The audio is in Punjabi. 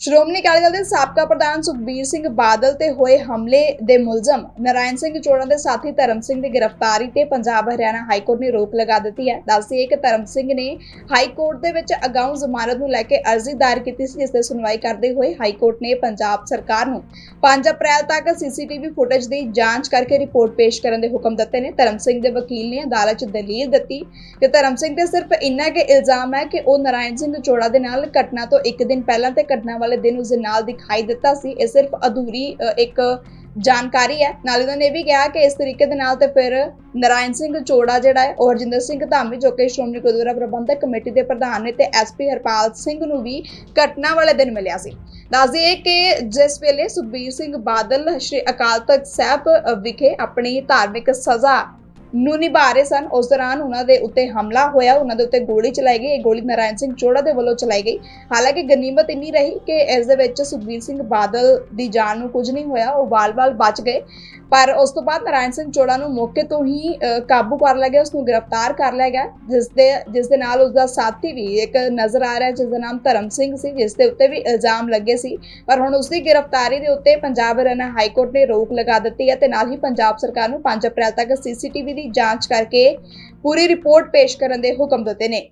ਸ਼੍ਰੋਮਣੀ ਅਕਾਲੀ ਦਲ ਦੇ ਸਾਬਕਾ ਪ੍ਰਧਾਨ ਸੁਖਬੀਰ ਸਿੰਘ ਬਾਦਲ ਤੇ ਹੋਏ ਹਮਲੇ ਦੇ ਮੁਲਜ਼ਮ ਨਰਾਇਣ ਸਿੰਘ ਚੋੜਾ ਦੇ ਸਾਥੀ ਧਰਮ ਸਿੰਘ ਦੀ ਗ੍ਰਿਫਤਾਰੀ ਤੇ ਪੰਜਾਬ ਹਰਿਆਣਾ ਹਾਈ ਕੋਰਟ ਨੇ ਰੋਕ ਲਗਾ ਦਿੱਤੀ ਹੈ। ਦੱਸਦੀ ਕਿ ਧਰਮ ਸਿੰਘ ਨੇ ਹਾਈ ਕੋਰਟ ਦੇ ਵਿੱਚ ਅਗਾਊਂ ਜ਼ਮਾਨਤ ਨੂੰ ਲੈ ਕੇ ਅਰਜ਼ੀ ਦਾਇਰ ਕੀਤੀ ਸੀ, ਜਿਸ ਤੇ ਸੁਣਵਾਈ ਕਰਦੇ ਹੋਏ ਹਾਈ ਕੋਰਟ ਨੇ ਪੰਜਾਬ ਸਰਕਾਰ ਨੂੰ 5 ਅਪ੍ਰੈਲ ਤੱਕ ਸੀਸੀਟੀਵੀ ਫੁਟੇਜ ਦੀ ਜਾਂਚ ਕਰਕੇ ਰਿਪੋਰਟ ਪੇਸ਼ ਕਰਨ ਦੇ ਹੁਕਮ ਦਿੱਤੇ ਨੇ। ਧਰਮ ਸਿੰਘ ਦੇ ਵਕੀਲ ਨੇ ਅਦਾਲਤ 'ਚ ਦਲੀਲ ਦਿੱਤੀ ਕਿ ਧਰਮ ਸਿੰਘ ਤੇ ਸਿਰਫ ਇੰਨਾ ਕਿ ਇਲਜ਼ਾਮ ਹੈ ਕਿ ਉਹ ਨਰਾਇਣ ਸਿੰਘ ਚੋੜਾ ਦੇ ਨਾਲ ਘਟਨਾ ਤੋਂ ਇੱਕ ਦਿਨ ਪਹਿਲਾਂ ਤੇ ਘਟਨਾ ਵਾਲੇ ਦਿਨ ਉਸ ਨਾਲ ਦਿਖਾਈ ਦਿੱਤਾ ਸੀ। ਇਹ ਸਿਰਫ ਅਧੂਰੀ ਇੱਕ ਜਾਣਕਾਰੀ ਹੈ। ਨਾਲ ਉਹਨਾਂ ਨੇ ਵੀ ਕਿਹਾ ਕਿ ਇਸ ਤਰੀਕੇ ਦੇ ਨਾਲ ਤੇ ਫਿਰ ਨਰਾਇਣ ਸਿੰਘ ਚੋੜਾ ਜਿਹੜਾ ਹੈ, ਉਹ ਹਰਜਿੰਦਰ ਸਿੰਘ ਧਾਮੀ, ਜੋ ਕਿ ਸ਼੍ਰੋਮਣੀ ਗੁਰਦੁਆਰਾ ਪ੍ਰਬੰਧਕ ਕਮੇਟੀ ਦੇ ਪ੍ਰਧਾਨ ਨੇ ਤੇ ਐਸਪੀ ਹਰਪਾਲ ਸਿੰਘ ਨੂੰ ਵੀ ਘਟਨਾ ਵਾਲੇ ਦਿਨ ਮਿਲਿਆ ਸੀ। ਦੱਸ ਦਈਏ ਕਿ ਜਿਸ ਵੇਲੇ ਸੁਖਬੀਰ ਸਿੰਘ ਬਾਦਲ, ਸ਼੍ਰੀ ਅਕਾਲ ਤਖਤ ਸਾਹਿਬ ਵਿਖੇ ਆਪਣੀ ਧਾਰਮਿਕ ਸਜ਼ਾ ਨੂੰ ਨਿਭਾ ਰਹੇ ਸਨ। ਉਸ ਦੌਰਾਨ ਉਹਨਾਂ ਦੇ ਉੱਤੇ ਹਮਲਾ ਹੋਇਆ। ਉਹਨਾਂ ਦੇ ਉੱਤੇ ਗੋਲੀ ਚਲਾਈ ਗਈ। ਇਹ ਗੋਲੀ ਨਾਰਾਇਣ ਸਿੰਘ ਚੋੜਾ ਦੇ ਵੱਲੋਂ ਚਲਾਈ ਗਈ। ਹਾਲਾਂਕਿ ਗਨੀਮਤ ਇੰਨੀ ਰਹੀ ਕਿ ਇਸ ਦੇ ਵਿੱਚ ਸੁਖਬੀਰ ਸਿੰਘ ਬਾਦਲ ਦੀ ਜਾਨ ਨੂੰ ਕੁਝ ਨਹੀਂ ਹੋਇਆ। ਉਹ ਵਾਲ-ਵਾਲ ਬਚ ਗਏ। ਪਰ ਉਸ ਤੋਂ ਬਾਅਦ ਨਾਰਾਇਣ ਸਿੰਘ ਚੋੜਾ ਨੂੰ ਮੌਕੇ ਤੋਂ ਹੀ ਕਾਬੂ ਕਰ ਲਿਆ ਗਿਆ, ਉਸ ਨੂੰ ਗ੍ਰਿਫਤਾਰ ਕਰ ਲਿਆ ਗਿਆ, ਜਿਸ ਦੇ ਜਿਸ ਦੇ ਨਾਲ ਉਸ ਦਾ ਸਾਥੀ ਵੀ ਇੱਕ ਨਜ਼ਰ ਆ ਰਿਹਾ ਜਿਸ ਦਾ ਨਾਮ ਧਰਮ ਸਿੰਘ ਸੀ, ਜਿਸ ਦੇ ਉੱਤੇ ਵੀ ਇਲਜ਼ਾਮ ਲੱਗੇ ਸੀ। ਪਰ ਹੁਣ ਉਸ ਦੀ ਗ੍ਰਿਫਤਾਰੀ ਦੇ ਉੱਤੇ ਪੰਜਾਬ ਹਰਿਆਣਾ ਹਾਈ ਕੋਰਟ ਨੇ ਰੋਕ ਲਗਾ ਦਿੱਤੀ ਹੈ ਤੇ ਨਾਲ ਹੀ ਪੰਜਾਬ ਸਰਕਾਰ ਨੂੰ 5 ਅਪ੍ਰੈਲ ਤੱਕ ਸੀਸੀਟੀਵੀ ਦੀ ਜਾਂਚ ਕਰਕੇ ਪੂਰੀ ਰਿਪੋਰਟ ਪੇਸ਼ ਕਰਨ ਦੇ ਹੁਕਮ ਦਿੱਤੇ ਨੇ।